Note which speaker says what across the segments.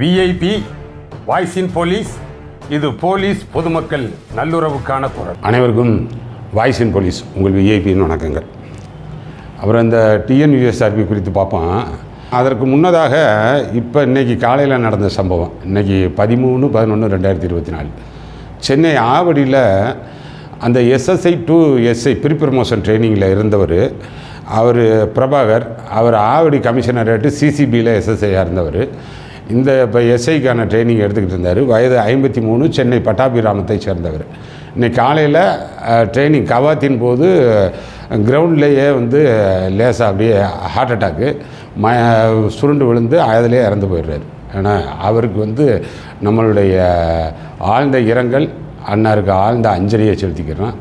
Speaker 1: VIP voice in police இது police பொதுமக்கள் நல்லுறவுக்கான குரல்.
Speaker 2: அனைவருக்கும் வாய்ஸ் இன் போலீஸ் உங்கள் விஐபின்னு வணக்கங்கள். அப்புறம் இந்த டிஎன்யூஎஸ்ஆர்பி குறித்து பார்ப்போம். அதற்கு முன்னதாக இப்போ இன்றைக்கி காலையில் நடந்த சம்பவம். இன்றைக்கி பதிமூணு பதினொன்று ரெண்டாயிரத்தி இருபத்தி நாலு. சென்னை ஆவடியில் அந்த SSI to SI pre promotion ட்ரைனிங்கில் இருந்தவர் அவர் பிரபாகர் அவர் ஆவடி கமிஷனரேட்டு சிசிபியில் எஸ்எஸ்ஐயாக இருந்தவர். இந்த இப்போ எஸ்ஐக்கான ட்ரைனிங் எடுத்துக்கிட்டு இருந்தார். வயது ஐம்பத்தி மூணு சென்னை பட்டாபிராமத்தை சேர்ந்தவர். இன்னைக்கு காலையில் ட்ரைனிங் கவாத்தின் போது கிரவுண்ட்லேயே வந்து லேசாக அப்படியே ஹார்ட் அட்டாக்கு ம சுருண்டு விழுந்து அதிலே இறந்து போயிடுறாரு. ஏன்னா அவருக்கு வந்து நம்மளுடைய ஆழ்ந்த இரங்கல் அன்னாருக்கு ஆழ்ந்த அஞ்சலியை செலுத்திக்கிறோம்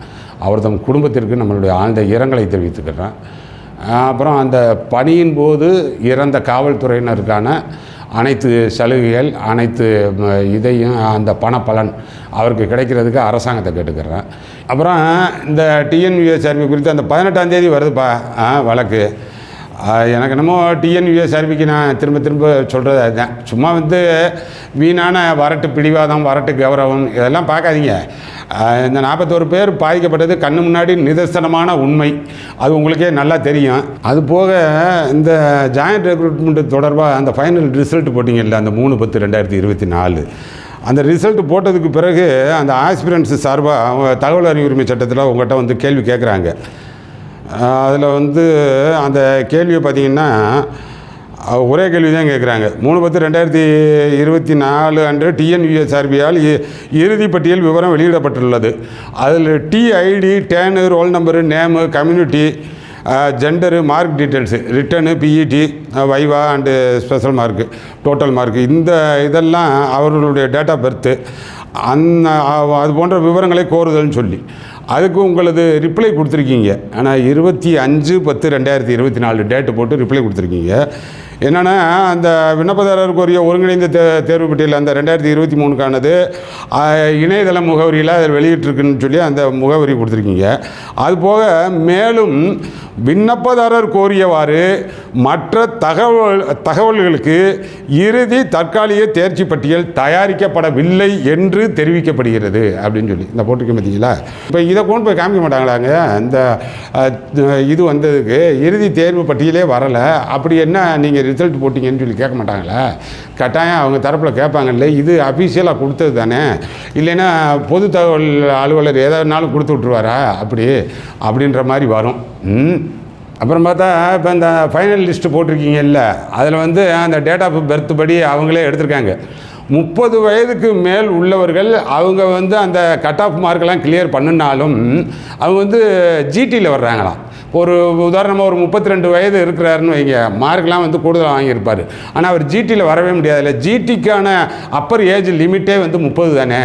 Speaker 2: அவர் தம் குடும்பத்திற்கு நம்மளுடைய ஆழ்ந்த இரங்கலை தெரிவித்துக்கிறோம் அப்புறம் அந்த பணியின் போது இறந்த காவல்துறையினருக்கான அனைத்து சலுகைகள் அனைத்து இதையும் அந்த பணப்பலன் அவருக்கு கிடைக்கிறதுக்கு அரசாங்கத்தை கேட்டுக்கிறேன் அப்புறம் இந்த டிஎன்யூஎஸ்ஆர்பி குறித்து அந்த பதினெட்டாம் தேதி வருதுப்பா வழக்கு. எனக்கு என்னமோ டிஎன்யூஎஸ்ஆர்பிக்கு நான் திரும்ப திரும்ப சொல்கிறது அதுதான். சும்மா வந்து வீணான வரட்டு பிடிவாதம் வரட்டு கௌரவம் இதெல்லாம் பார்க்காதீங்க. இந்த நாற்பத்தோரு பேர் பாதிக்கப்பட்டது கண்ணு முன்னாடி நிதர்சனமான உண்மை. அது உங்களுக்கே நல்லா தெரியும். அது போக இந்த ஜாயிண்ட் ரெக்ரூட்மெண்ட் தொடர்பாக அந்த ஃபைனல் ரிசல்ட் போட்டிங்கல்ல அந்த மூணு பத்து ரெண்டாயிரத்தி இருபத்தி நாலு. அந்த ரிசல்ட் போட்டதுக்கு பிறகு அந்த ஆஸ்பிரன்ஸ் சார்பாக அவங்க தகவல் அறிவுரிமை சட்டத்தில் உங்கள்கிட்ட வந்து கேள்வி கேட்குறாங்க அதில் வந்து அந்த கேள்வியை பார்த்தீங்கன்னா ஒரே கேள்வி தான் கேட்குறாங்க. மூணு பத்து ரெண்டாயிரத்தி இருபத்தி நாலு அன்று டிஎன்யூஎஸ்ஆர்பியால் இறுதி பட்டியல் விவரம் வெளியிடப்பட்டுள்ளது. அதில் DID டேனு roll number name community gender mark details written PET viva and special mark total mark இந்த இதெல்லாம் அவர்களுடைய டேட் ஆஃப் பர்த்து அந்த அது போன்ற விவரங்களை கோருதல்னு சொல்லி. அதுக்கு உங்களது ரிப்ளை கொடுத்துருக்கீங்க. ஆனால் இருபத்தி அஞ்சு பத்து ரெண்டாயிரத்தி இருபத்தி நாலு டேட்டு போட்டு ரிப்ளை கொடுத்துருக்கீங்க. என்னென்னா அந்த விண்ணப்பதாரருக்குரிய ஒருங்கிணைந்த தே தேர்வு பட்டியல் அந்த ரெண்டாயிரத்தி இருபத்தி மூணுக்கானது இணையதள முகவரியில் அதில் வெளியிட்டிருக்குன்னு சொல்லி அந்த முகவரி கொடுத்துருக்கீங்க. அது போக மேலும் விண்ணப்பதாரர் கோரியவாறு மற்ற தகவல் தகவல்களுக்கு இறுதி தற்காலிக தேர்ச்சி பட்டியல் தயாரிக்கப்படவில்லை என்று தெரிவிக்கப்படுகிறது அப்படின்னு சொல்லி. இந்த போட்டிருக்க பார்த்தீங்களா இப்போ இதை கொண்டு போய் காமிக்க மாட்டாங்களாங்க? இந்த இது வந்ததுக்கு இறுதி தேர்வு பட்டியலே வரலை. அப்படி என்ன நீங்கள் ரிசல்ட் போட்டிங்கன்னு சொல்லி கேட்க மாட்டாங்களா? கட்டாயம் அவங்க தரப்பில் கேட்பாங்கல்ல இது அஃபீஷியலாக கொடுத்தது தானே? இல்லைன்னா பொது தகவல் அலுவலர் ஏதாவதுனாலும் கொடுத்து விட்ருவாரா அப்படி அப்படின்ற மாதிரி வரும். ம். அப்புறம் பார்த்தா இப்போ இந்த ஃபைனல் லிஸ்ட்டு போட்டிருக்கீங்கல்ல அதில் வந்து அந்த டேட் ஆஃப் பர்த் படி அவங்களே எடுத்திருக்காங்க. முப்பது வயதுக்கு மேல் உள்ளவர்கள் அவங்க வந்து அந்த கட் ஆஃப் மார்க்கெல்லாம் கிளியர் பண்ணினாலும் அவங்க வந்து ஜிடியில் வர்றாங்களாம். ஒரு உதாரணமாக ஒரு முப்பத்தி ரெண்டு வயது இருக்கிறாருன்னு வைங்க. மார்க்லாம் வந்து கூடுதலாக வாங்கியிருப்பார். ஆனால் அவர் ஜிடியில் வரவே முடியாதுல்ல. ஜிடிக்கான அப்பர் ஏஜ் லிமிட்டே வந்து முப்பது தானே.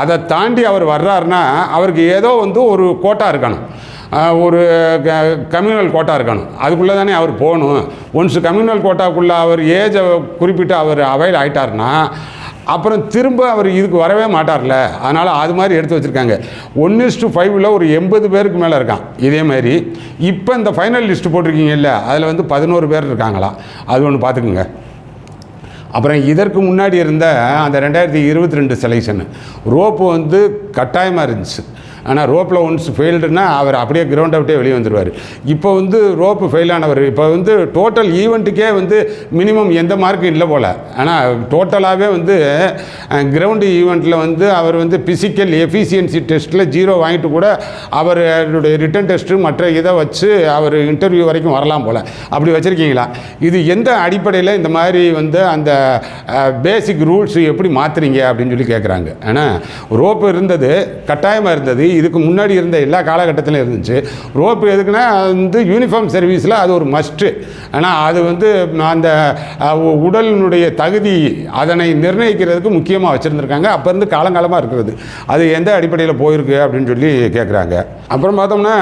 Speaker 2: அதை தாண்டி அவர் வர்றாருன்னா அவருக்கு ஏதோ வந்து ஒரு கோட்டா இருக்கணும். ஒரு கம்யூனல் கோட்டா இருக்கணும். அதுக்குள்ளே தானே அவர் போகணும். ஒன்ஸ் கம்யூனல் கோட்டாக்குள்ளே அவர் ஏஜை குறிப்பிட்டு அவர் அவைல் ஆகிட்டாருன்னா அப்புறம் திரும்ப அவர் இதுக்கு வரவே மாட்டார்ல. அதனால் அது மாதிரி எடுத்து வச்சுருக்காங்க. ஒன் இஸ்டு ஃபைவ்ல ஒரு எண்பது பேருக்கு மேலே இருக்கான். இதே மாதிரி. இப்போ இந்த ஃபைனல் லிஸ்ட் போட்டிருக்கீங்கல்ல அதில் வந்து பதினோரு பேர் இருக்காங்களா? அது ஒன்று பார்த்துக்குங்க அப்புறம் இதற்கு முன்னாடி இருந்த அந்த ரெண்டாயிரத்தி இருபத்தி ரெண்டு செலெக்ஷன் ரோப்பு வந்து கட்டாயமாக இருந்துச்சு. ஆனால் ரோப்பில் ஒன்ஸ் ஃபெயில்டுனா அவர் அப்படியே கிரவுண்டை விட்டே வெளியே வந்துடுவார் இப்போ வந்து ரோப்பு ஃபெயில் ஆனவர் இப்போ வந்து டோட்டல் ஈவெண்ட்டுக்கே வந்து மினிமம் எந்த மார்க்கும் இல்லை போல். ஆனால் டோட்டலாகவே வந்து கிரவுண்டு ஈவெண்ட்டில் வந்து அவர் வந்து ஃபிசிக்கல் எஃபிஷியன்சி டெஸ்ட்டில் ஜீரோ வாங்கிட்டு கூட அவருடைய ரிட்டன் டெஸ்ட்டு மற்ற இதை வச்சு அவர் இன்டர்வியூ வரைக்கும் வரலாம் போல். அப்படி வச்சுருக்கீங்களா? இது எந்த அடிப்படையில் இந்த மாதிரி வந்து அந்த பேசிக் ரூல்ஸ் எப்படி மாற்றுறீங்க அப்படின்னு சொல்லி கேட்குறாங்க ஏன்னா ரோப்பு இருந்தது கட்டாயமாக இருந்தது இதுக்கு முன்னாடி இருந்த எல்லா காலகட்டத்திலும் இருந்துச்சு. ரோப்பு எதுக்குன்னா வந்து யூனிஃபார்ம் சர்வீஸில் அது ஒரு மஸ்ட்டு ஆனால் அது வந்து அந்த உடலினுடைய தகுதி அதனை நிர்ணயிக்கிறதுக்கு முக்கியமாக வச்சுருந்துருக்காங்க. அப்போ இருந்து காலங்காலமாக இருக்கிறது. அது எந்த அடிப்படையில் போயிருக்கு அப்படின்னு சொல்லி கேட்குறாங்க அப்புறம் பார்த்தோம்னா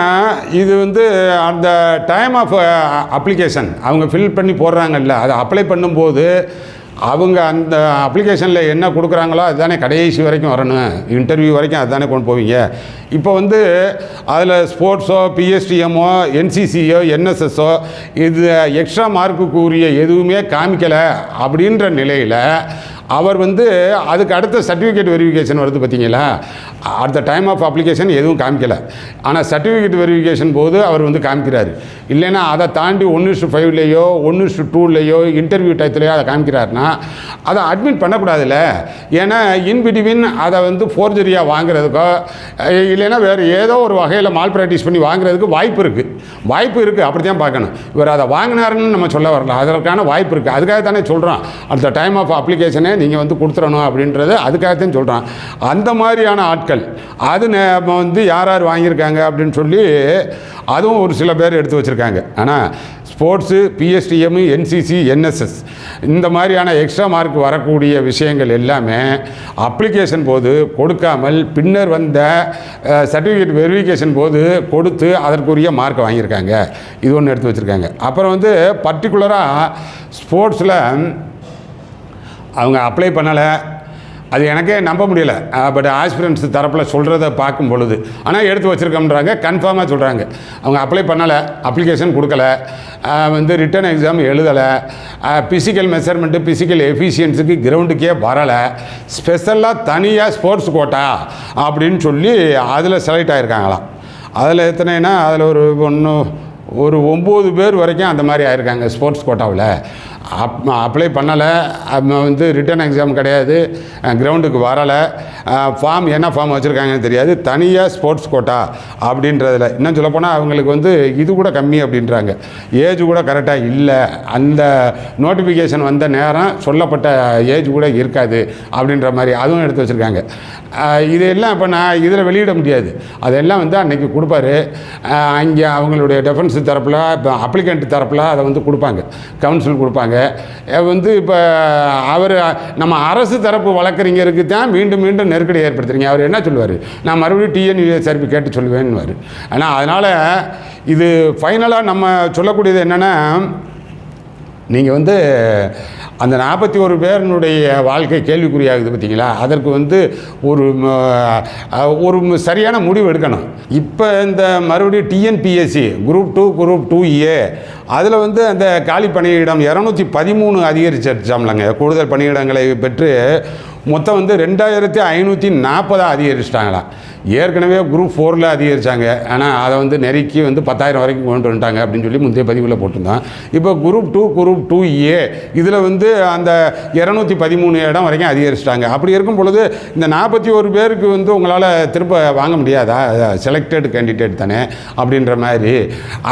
Speaker 2: இது வந்து அந்த டைம் ஆஃப் அப்ளிகேஷன் அவங்க ஃபில் பண்ணி போடுறாங்கல்ல அதை அப்ளை பண்ணும்போது அவங்க அந்த அப்ளிகேஷனில் என்ன கொடுக்குறாங்களோ அதுதானே கடைசி வரைக்கும் வரணும். இன்டர்வியூ வரைக்கும் அதுதானே கொண்டு போவீங்க. இப்போ வந்து அதில் ஸ்போர்ட்ஸோ பிஎஸ்டிஎம்மோ என்சிசியோ என்எஸ்எஸ்ஸோ இது எக்ஸ்ட்ரா மார்க்குக்கு உரிய எதுவுமே காமிக்கலை அப்படின்ற நிலையில் அவர் வந்து அதுக்கு அடுத்த சர்டிஃபிகேட் வெரிஃபிகேஷன் வருது பார்த்தீங்களா? At the time of application எதுவும் காமிக்கல. ஆனால் சர்டிஃபிகேட் வெரிஃபிகேஷன் போது அவர் வந்து காமிக்கிறார். இல்லைன்னா அதை தாண்டி ஒன்று டு ஃபைவ்லேயோ ஒன்று டு டூலேயோ இன்டர்வியூ டயத்துலையோ அதை காமிக்கிறாருன்னா அதை அட்மிட் பண்ணக்கூடாதுல்ல. ஏன்னா இன் பிட்வீன் அதை வந்து ஃபோர்ஜரியாக வாங்குறதுக்கோ இல்லைன்னா வேறு ஏதோ ஒரு வகையில் மால் ப்ராக்டிஸ் பண்ணி வாங்குறதுக்கு வாய்ப்பு இருக்குது வாய்ப்பு இருக்குது அப்படி தான் பார்க்கணும். இவர் அதை வாங்கினாருன்னு நம்ம சொல்ல வரல. அதற்கான வாய்ப்பு இருக்குது அதுக்காக தானே சொல்கிறோம் அட் த டைம் ஆஃப் அப்ளிகேஷனே நீங்கள் வந்து கொடுத்துடணும் அப்படின்றத அதுக்காகத்தான் சொல்கிறான் அந்த மாதிரியான ஆட்கள் அது நம்ம வந்து யார் யார் வாங்கியிருக்காங்க அப்படின்னு சொல்லி அதுவும் ஒரு சில பேர் எடுத்து வச்சுருக்காங்க. ஆனால் ஸ்போர்ட்ஸு பிஎஸ்டிஎம் என்சிசி என்எஸ்எஸ் இந்த மாதிரியான எக்ஸ்ட்ரா மார்க் வரக்கூடிய விஷயங்கள் எல்லாமே அப்ளிகேஷன் போது கொடுக்காமல் பின்னர் வந்த சர்டிஃபிகேட் வெரிஃபிகேஷன் போது கொடுத்து அதற்குரிய மார்க் வாங்கியிருக்காங்க. இது ஒன்று எடுத்து வச்சுருக்காங்க. அப்புறம் வந்து பர்டிகுலராக ஸ்போர்ட்ஸில் அவங்க அப்ளை பண்ணலை. அது எனக்கே நம்ப முடியல. பட் ஆஸ்பிரன்ஸ் தரப்பில் சொல்கிறத பார்க்கும் பொழுது. ஆனால் எடுத்து வச்சுருக்கோம்ன்றாங்க. கன்ஃபார்மாக சொல்கிறாங்க அவங்க அப்ளை பண்ணலை அப்ளிகேஷன் கொடுக்கல. வந்து ரிட்டன் எக்ஸாம் எழுதலை. ஃபிசிக்கல் மெஷர்மெண்ட்டு ஃபிசிக்கல் எஃபிஷியன்ஸுக்கு கிரவுண்டுக்கே வரலை. ஸ்பெஷலாக தனியாக ஸ்போர்ட்ஸ் கோட்டா அப்படின்னு சொல்லி அதில் செலக்ட் ஆகிருக்காங்களாம் அதில் எத்தனைனா அதில் ஒரு ஒன்று ஒரு ஒம்பது பேர் வரைக்கும் அந்த மாதிரி ஆயிருக்காங்க ஸ்போர்ட்ஸ் கோட்டாவில் அப் அப்ளை பண்ணலை. வந்து ரிட்டன் எக்ஸாம் கிடையாது. கிரவுண்டுக்கு வரலை. ஃபார்ம் என்ன ஃபார்ம் வச்சுருக்காங்கன்னு தெரியாது. தனியாக ஸ்போர்ட்ஸ் கோட்டா அப்படின்றதுல. இன்னும் சொல்லப்போனால் அவங்களுக்கு வந்து இது கூட கம்மி அப்படின்றாங்க. ஏஜ் கூட கரெக்டாக இல்லை. அந்த நோட்டிஃபிகேஷன் வந்த நேரம் சொல்லப்பட்ட ஏஜ் கூட இருக்காது அப்படின்ற மாதிரி அதுவும் எடுத்து வச்சுருக்காங்க. இதெல்லாம் இப்போ நான் இதில் வெளியிட முடியாது. அதெல்லாம் வந்து அன்றைக்கி கொடுப்பாரு. அங்கே அவங்களுடைய டெஃபென்ஸ் தரப்பில் இப்போ அப்ளிகண்ட் தரப்பில் அதை வந்து கொடுப்பாங்க. கவுன்சில் கொடுப்பாங்க. சொல்கிறாங்க வந்து இப்போ அவர் நம்ம அரசு தரப்பு வழக்கறிஞருக்கு தான் மீண்டும் மீண்டும் நெருக்கடி ஏற்படுத்துறீங்க. அவர் என்ன சொல்லுவார்? நான் மறுபடியும் டிஎன்யூஎஸ்ஆர்பி கேட்டு சொல்லுவேன்னுவார். ஆனால் அதனால் இது ஃபைனலாக நம்ம சொல்லக்கூடியது என்னென்னா நீங்கள் வந்து அந்த நாற்பத்தி ஒரு பேரினுடைய வாழ்க்கை கேள்விக்குறியாகுது பார்த்தீங்களா? அதற்கு வந்து ஒரு ஒரு சரியான முடிவு எடுக்கணும். இப்போ இந்த மறுபடியும் TNPSC group two group two A அதில் வந்து அந்த காலி பணியிடம் இரநூத்தி பதிமூணு அதிகரிச்சிருச்சாம்லங்க கூடுதல் பணியிடங்களை பெற்று மொத்தம் வந்து ரெண்டாயிரத்தி ஐநூற்றி நாற்பதாக அதிகரிச்சிட்டாங்களாம் ஏற்கனவே குரூப் ஃபோரில் அதிகரித்தாங்க ஆனால் அதை வந்து நெருக்கி வந்து பத்தாயிரம் வரைக்கும் கொண்டு வந்துட்டாங்க அப்படின்னு சொல்லி முந்தைய பதிவில் போட்டிருந்தோம் இப்போ group two group two A இதில் வந்து அந்த இரநூத்தி பதிமூணு இடம் வரைக்கும் அதிகரிச்சிட்டாங்க. அப்படி இருக்கும் பொழுது இந்த நாற்பத்தி ஒரு பேருக்கு வந்து உங்களால் திரும்ப வாங்க முடியாதா? செலக்டட் கேண்டிடேட் தானே அப்படின்ற மாதிரி.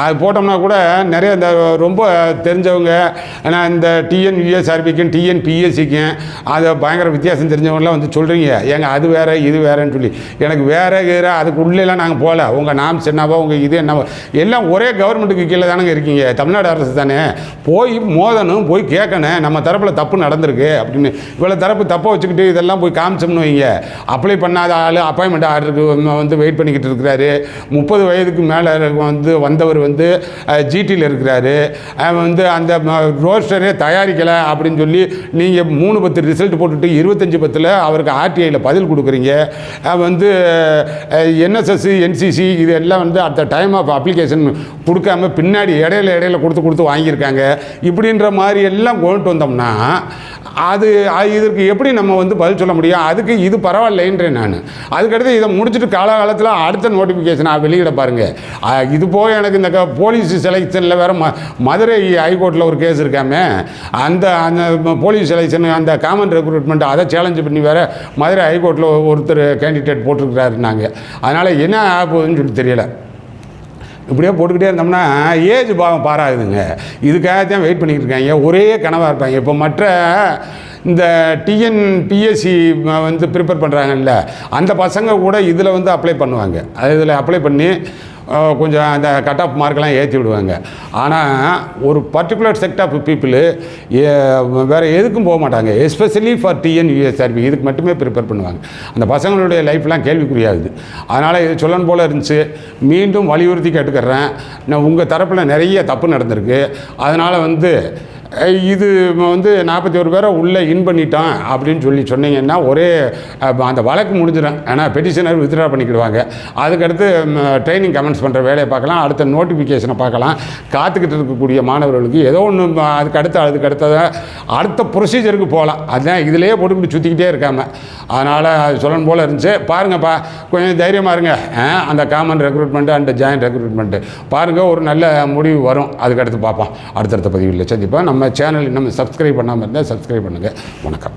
Speaker 2: அது போட்டோம்னா கூட நிறைய இந்த ரொம்ப தெரிஞ்சவங்க ஆனால் இந்த டிஎன்யூஎஸ்ஆர்பிக்கும் டிஎன்பிஎஸ்சிக்கும் அதை பயங்கர வித்தியாசம் தெரிஞ்சவங்களாம் வந்து சொல்கிறீங்க ஏங்க அது வேறு இது வேறேன்னு சொல்லி. எனக்கு வேறு வேற அதுக்கு உள்ளேலாம் நாங்கள் போகல உங்கள் நாம் என்னவோ உங்கள் இது என்னவோ. எல்லாம் ஒரே கவர்மெண்ட்டுக்கு கீழே தானங்க இருக்கீங்க. தமிழ்நாடு அரசு தானே. போய் மோதணும் போய் கேட்கணும். நம்ம தரப்பில் தப்பு நடந்திருக்கு அப்படின்னு. இவ்வளோ தரப்பு தப்பை வச்சுக்கிட்டு இதெல்லாம் போய் காமிச்சோம்னு வைங்க. அப்ளை பண்ணாத ஆள் அப்பாயின்மெண்ட் ஆர்டருக்கு வந்து வெயிட் பண்ணிக்கிட்டு இருக்கிறாரு. முப்பது வயதுக்கு மேலே வந்து வந்தவர் வந்து ஜிடியில் இருக்கிறாரு. வந்து அந்த ரோஸ்டரே தயாரிக்கலை அப்படின்னு சொல்லி நீங்கள் மூணு பத்து ரிசல்ட் போட்டுட்டு இருபத்தஞ்சி பத்தில் அவருக்கு ஆர்டிஐயில் பதில் கொடுக்குறீங்க. வந்து என்எஸ்எஸ் என்சிசி இது எல்லாம் வந்து at the time of application கொடுக்காம பின்னாடி இடையில இடையில கொடுத்து கொடுத்து வாங்கியிருக்காங்க. இப்படின்ற மாதிரி எல்லாம் கொண்டு வந்தோம்னா அது அது இதற்கு எப்படி நம்ம வந்து பதில் சொல்ல முடியும்? அதுக்கு இது பரவாயில்லைன்றேன் நான். அதுக்கடுத்து இதை முடிச்சுட்டு காலகாலத்தில் அடுத்த நோட்டிஃபிகேஷனை வெளியிட பாருங்கள் இது போய் எனக்கு இந்த க- போலீஸ் செலெக்ஷனில் வேறு ம மதுரை ஹைகோர்ட்டில் ஒரு கேஸ் இருக்காமே. அந்த அந்த போலீஸ் செலெக்ஷன் அந்த காமன் ரெக்ரூட்மெண்ட் அதை சேலஞ்ச் பண்ணி வேற மதுரை ஹைகோர்ட்டில் ஒருத்தர் கேண்டிடேட் போட்டிருக்கிறாருனாங்க அதனால் என்ன ஆகுதுன்னு சொல்லி தெரியலை. இப்படியே போட்டுக்கிட்டே இருந்தோம்னா ஏஜ் பாவம் பாராதுங்க. இதுக்காக தான் வெயிட் பண்ணிக்கிட்டு இருக்காங்க. ஒரே கனவாக இருப்பாங்க. இப்போ மற்ற இந்த டிஎன்பிஎஸ்சி வந்து ப்ரிப்பேர் பண்ணுறாங்கல்ல அந்த பசங்க கூட இதில் வந்து அப்ளை பண்ணுவாங்க. இதில் அப்ளை பண்ணி கொஞ்சம் அந்த கட் ஆஃப் மார்க்கெலாம் ஏற்றி விடுவாங்க. ஆனால் ஒரு பர்டிகுலர் செக்ட் ஆஃப் பீப்புளு வேறு எதுக்கும் போக மாட்டாங்க. எஸ்பெஷலி ஃபார் டிஎன்யூஎஸ்ஆர்பி இதுக்கு மட்டுமே ப்ரிப்பேர் பண்ணுவாங்க. அந்த பசங்களுடைய லைஃப்லாம் கேள்விக்குரியாகுது அதனால் இது சொல்லணும் போல் இருந்துச்சு. மீண்டும் வலியுறுத்தி கேட்டுக்கிறேன். நான் உங்கள் தரப்பில் நிறைய தப்பு நடந்திருக்கு. அதனால் வந்து இது வந்து நாற்பத்தி ஒரு பேரை உள்ளே இன் பண்ணிட்டான் அப்படின்னு சொல்லி சொன்னீங்கன்னா ஒரே அந்த வழக்கு முடிஞ்சிடும். ஏன்னா பெட்டிஷனர் வித்ட்ரா பண்ணிக்கிடுவாங்க. அதுக்கடுத்து ட்ரைனிங் கமெண்ட்ஸ் பண்ணுற வேலையை பார்க்கலாம். அடுத்த நோட்டிஃபிகேஷனை பார்க்கலாம். காத்துக்கிட்டு இருக்கக்கூடிய மாணவர்களுக்கு ஏதோ ஒன்று அதுக்கு அடுத்த அதுக்கு அடுத்தத அடுத்த ப்ரொசீஜருக்கு போகலாம். அதுதான் இதிலேயே போட்டுக்கிட்டு சுற்றிக்கிட்டே இருக்காம. அதனால் சொல்லணும் போல் இருந்துச்சு. பாருங்கப்பா கொஞ்சம் தைரியமாக இருங்க. அந்த common recruitment and joint recruitment பாருங்கள் ஒரு நல்ல முடிவு வரும். அதுக்கடுத்து பார்ப்போம். அடுத்தடுத்த பதிவில் சந்திப்பா நம்ம சேனல் நம்ம சப்ஸ்கிரைப் பண்ணாமல் இருந்தால் சப்ஸ்கிரைப் பண்ணுங்கள் வணக்கம்.